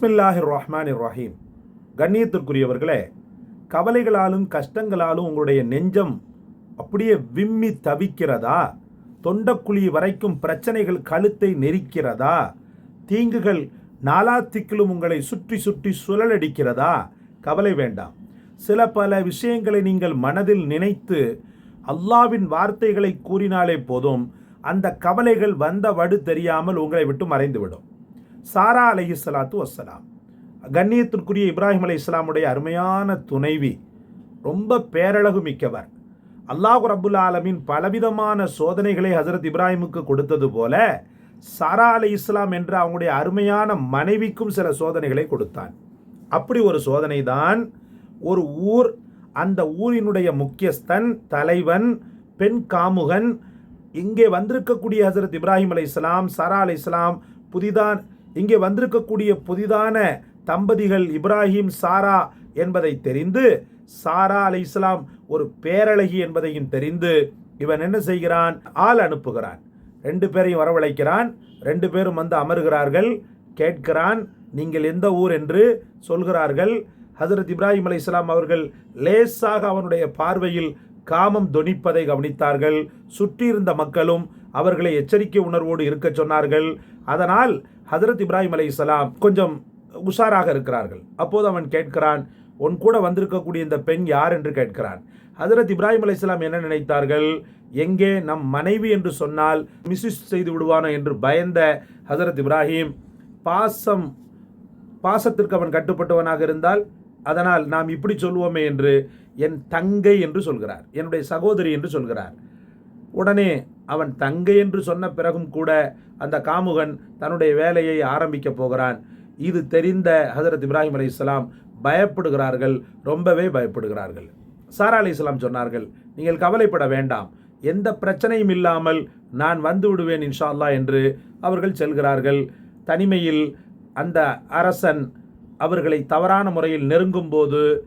பிஸ்மில்லாஹிர் ரஹ்மான் ரஹீம் கண்ணியத்திற்குரியவர்களே கவலைகளாலும் கஷ்டங்களாலும் உங்களுடைய நெஞ்சம் அப்படியே விம்மி தவிக்கிறதா? தொண்டக்குழி வரைக்கும் பிரச்சனைகள் கழுத்தை நெரிக்கிறதா? தீங்குகள் நாலாத்திக்கிலும் உங்களை சுற்றி சுற்றி சுழலடிக்கிறதா? கவலை வேண்டாம். சில பல விஷயங்களை நீங்கள் மனதில் நினைத்து அல்லாவின் வார்த்தைகளை கூறினாலே போதும் அந்த கவலைகள் வந்த வடு தெரியாமல் உங்களை விட்டு மறைந்துவிடும். சாரா அலைஹி சலாத்து வஸ்ஸலாம். கண்ணியத்திற்குரிய இப்ராஹிம் அலி இஸ்லாமுடைய அருமையான துணைவி ரொம்ப பேரழகு மிக்கவர். அல்லாஹ் ரபுல் ஆலமின் பலவிதமான சோதனைகளை ஹசரத் இப்ராஹிமுக்கு கொடுத்தது போல சாரா அலி இஸ்லாம் என்ற அவங்களுடைய அருமையான மனைவிக்கும் சில சோதனைகளை கொடுத்தான். அப்படி ஒரு சோதனை தான் ஒரு ஊர் அந்த ஊரினுடைய முக்கியஸ்தன் தலைவன் பெண் காமுகன் இங்கே வந்திருக்கக்கூடிய ஹசரத் இப்ராஹிம் அலி இஸ்லாம் சாரா அலி இஸ்லாம் புதிதான் இங்கே வந்திருக்கக்கூடிய புதிதான தம்பதிகள் இப்ராஹிம் சாரா என்பதை தெரிந்து சாரா அலை இஸ்லாம் ஒரு பேரழகி என்பதையும் தெரிந்து இவன் என்ன செய்கிறான்? ஆள் அனுப்புகிறான். ரெண்டு பேரையும் வரவழைக்கிறான். ரெண்டு பேரும் வந்து அமர்கிறார்கள். கேட்கிறான். நீங்கள் எந்த ஊர் என்று சொல்கிறார்கள். ஹசரத் இப்ராஹிம் அலை இஸ்லாம் அவர்கள் லேசாக அவனுடைய பார்வையில் காமம் தொனிப்பதை கவனித்தார்கள். சுற்றியிருந்த மக்களும் அவர்களை எச்சரிக்கை உணர்வோடு இருக்க சொன்னார்கள். அதனால் ஹசரத் இப்ராஹிம் அலை இஸ்லாம் கொஞ்சம் உஷாராக இருக்கிறார்கள். அப்போது அவன் கேட்கிறான் உன் கூட வந்திருக்கக்கூடிய இந்த பெண் யார்? என்று கேட்கிறான். ஹசரத் இப்ராஹிம் அலை இஸ்லாம் என்ன நினைத்தார்கள்? எங்கே நம் மனைவி? என்று சொன்னால் மிஸ்யூஸ் செய்து விடுவானோ? என்று பயந்த ஹசரத் இப்ராஹிம் பாசம் பாசத்திற்கு அவன் கட்டுப்பட்டவனாக இருந்தால் அதனால் நாம் இப்படி சொல்லுவோமே என்று என் தங்கை என்று சொல்கிறார். என்னுடைய சகோதரி என்று சொல்கிறார். உடனே அவன் தங்கை என்று சொன்ன பிறகும் கூட அந்த காமுகன் தன்னுடைய வேலையை ஆரம்பிக்கப் போகிறான். இது தெரிந்த ஹசரத் இப்ராஹிம் அலி இஸ்லாம் பயப்படுகிறார்கள் ரொம்பவே பயப்படுகிறார்கள். சாரா அலி இஸ்லாம் சொன்னார்கள் நீங்கள் கவலைப்பட வேண்டாம். எந்த பிரச்சனையும் இல்லாமல் நான் வந்து விடுவேன் இன்ஷா அல்லா என்று அவர்கள் செல்கிறார்கள். தனிமையில் அந்த அரசன் அவர்களை தவறான முறையில் நெருங்கும் போது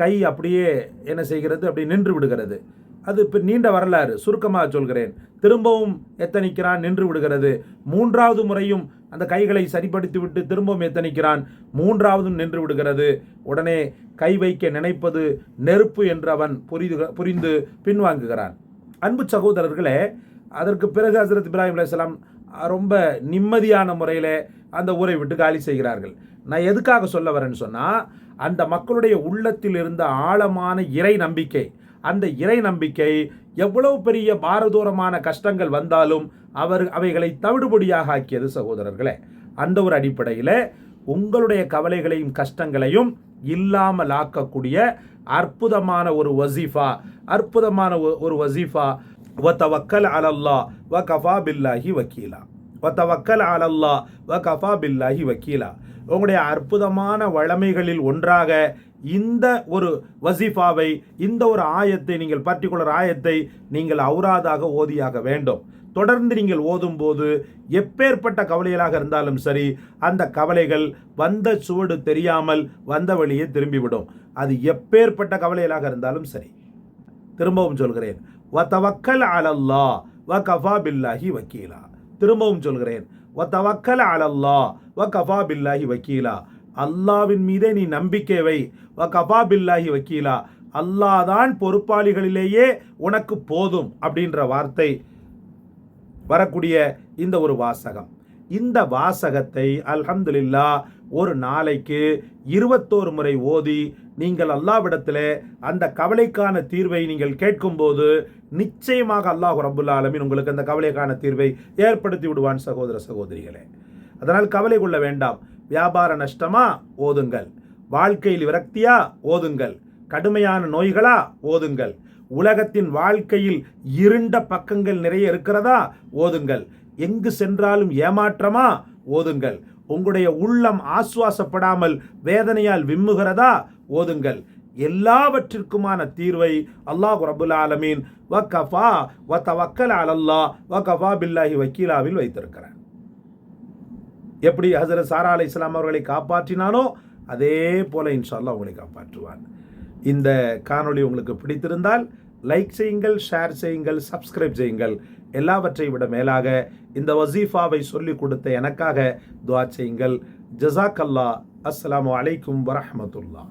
கை அப்படியே என்ன செய்கிறது? அப்படி நின்று விடுகிறது. அது இப்போ நீண்ட வரலாறு. சுருக்கமாக சொல்கிறேன். திரும்பவும் எத்தனிக்கிறான்? நின்று விடுகிறது. மூன்றாவது முறையும் அந்த கைகளை சரிப்படுத்தி விட்டு திரும்பவும் எத்தனிக்கிறான்? மூன்றாவதும் நின்று விடுகிறது. உடனே கை வைக்க நினைப்பது நெருப்பு என்று அவன் புரிந்து புரிந்து பின்வாங்குகிறான். அன்பு சகோதரர்களே அதற்கு பிறகு ஹசரத் இப்ராஹிம் அலையாம் ரொம்ப நிம்மதியான முறையில் அந்த ஊரை விட்டு காலி செய்கிறார்கள். நான் எதுக்காக சொல்ல வரேன்னு சொன்னால் அந்த மக்களுடைய உள்ளத்தில் இருந்த ஆழமான இறை நம்பிக்கை அந்த இறை நம்பிக்கை எவ்வளவு பெரிய பாரதூரமான கஷ்டங்கள் வந்தாலும் அவர் அவைகளை தவிடுபொடியாக ஆக்கியது சகோதரர்களே. அந்த ஒரு அடிப்படையில் உங்களுடைய கவலைகளையும் கஷ்டங்களையும் இல்லாமல் ஆக்கக்கூடிய அற்புதமான ஒரு வசீஃபா அற்புதமான ஒரு வசீஃபா வத்தவக்கல் அலல்லா வ கஃபா பில்லாஹி வக்கீலா வத்தவக்கல் அலல்லா வ கஃபா பில்லாஹி வக்கீலா உங்களுடைய அற்புதமான வளமைகளில் ஒன்றாக இந்த ஒரு வசீஃபாவை இந்த ஒரு ஆயத்தை நீங்கள் பர்டிகுலர் ஆயத்தை நீங்கள் அவுராதாக ஓதியாக வேண்டும். தொடர்ந்து நீங்கள் ஓதும் போது எப்பேற்பட்ட கவலைகளாக இருந்தாலும் சரி அந்த கவலைகள் வந்த சுவடு தெரியாமல் வந்த வழியே திரும்பிவிடும். அது எப்பேற்பட்ட கவலைகளாக இருந்தாலும் சரி. திரும்பவும் சொல்கிறேன். வ தவக்கல் அலல்லா வ கஃபா பில்லாஹி வக்கீலா. திரும்பவும் சொல்கிறேன் வ தவக்கல் அலல்லா வ கஃபா பில்லாஹி வக்கீலா. அல்லாவின் மீதே நீ நம்பிக்கை வை வ கஃபா பில்லாஹி வக்கீலா. அல்லாதான் பொறுப்பாளிகளிலேயே உனக்கு போதும் அப்படின்ற வார்த்தை வரக்கூடிய இந்த ஒரு வாசகம். இந்த வாசகத்தை அல்ஹம்துலில்லா ஒரு நாளைக்கு இருபத்தோரு முறை ஓதி நீங்கள் அல்லாவிடத்தில் அந்த கவலைக்கான தீர்வை நீங்கள் கேட்கும்போது நிச்சயமாக அல்லாஹ் ரபுல் ஆலமின் உங்களுக்கு அந்த கவலைக்கான தீர்வை ஏற்படுத்தி விடுவான் சகோதர சகோதரிகளே. அதனால் கவலை கொள்ள வேண்டாம். வியாபார நஷ்டமா? ஓதுங்கள். வாழ்க்கையில் விரக்தியா? ஓதுங்கள். கடுமையான நோய்களா? ஓதுங்கள். உலகத்தின் வாழ்க்கையில் இருண்ட பக்கங்கள் நிறைய இருக்கிறதா? ஓதுங்கள். எங்கு சென்றாலும் ஏமாற்றமா? ஓதுங்கள். உங்களுடைய உள்ளம் ஆசுவாசப்படாமல் வேதனையால் விம்முகிறதா? ஓதுங்கள். எல்லாவற்றிற்குமான தீர்வை அல்லாஹ் ரபுல் ஆலமீன் வ கஃபா வ தவக்கல் அலல்லா வ கஃபா பில்லாஹி வக்கீலாவில் வைத்திருக்கிறார். எப்படி ஹசரத் சாரா அலி இஸ்லாம் அவர்களை காப்பாற்றினானோ அதே போல இன்ஷால்லா உங்களை காப்பாற்றுவான். இந்த காணொளி உங்களுக்கு பிடித்திருந்தால் லைக் செய்யுங்கள் ஷேர் செய்யுங்கள் சப்ஸ்கிரைப் செய்யுங்கள். எல்லாவற்றை விட மேலாக இந்த வசீஃபாவை சொல்லிக் கொடுத்த எனக்காக துவா செய்யுங்கள். ஜசாக் அல்லா அஸ்லாம் வலைக்கும் வரமத்துல்லா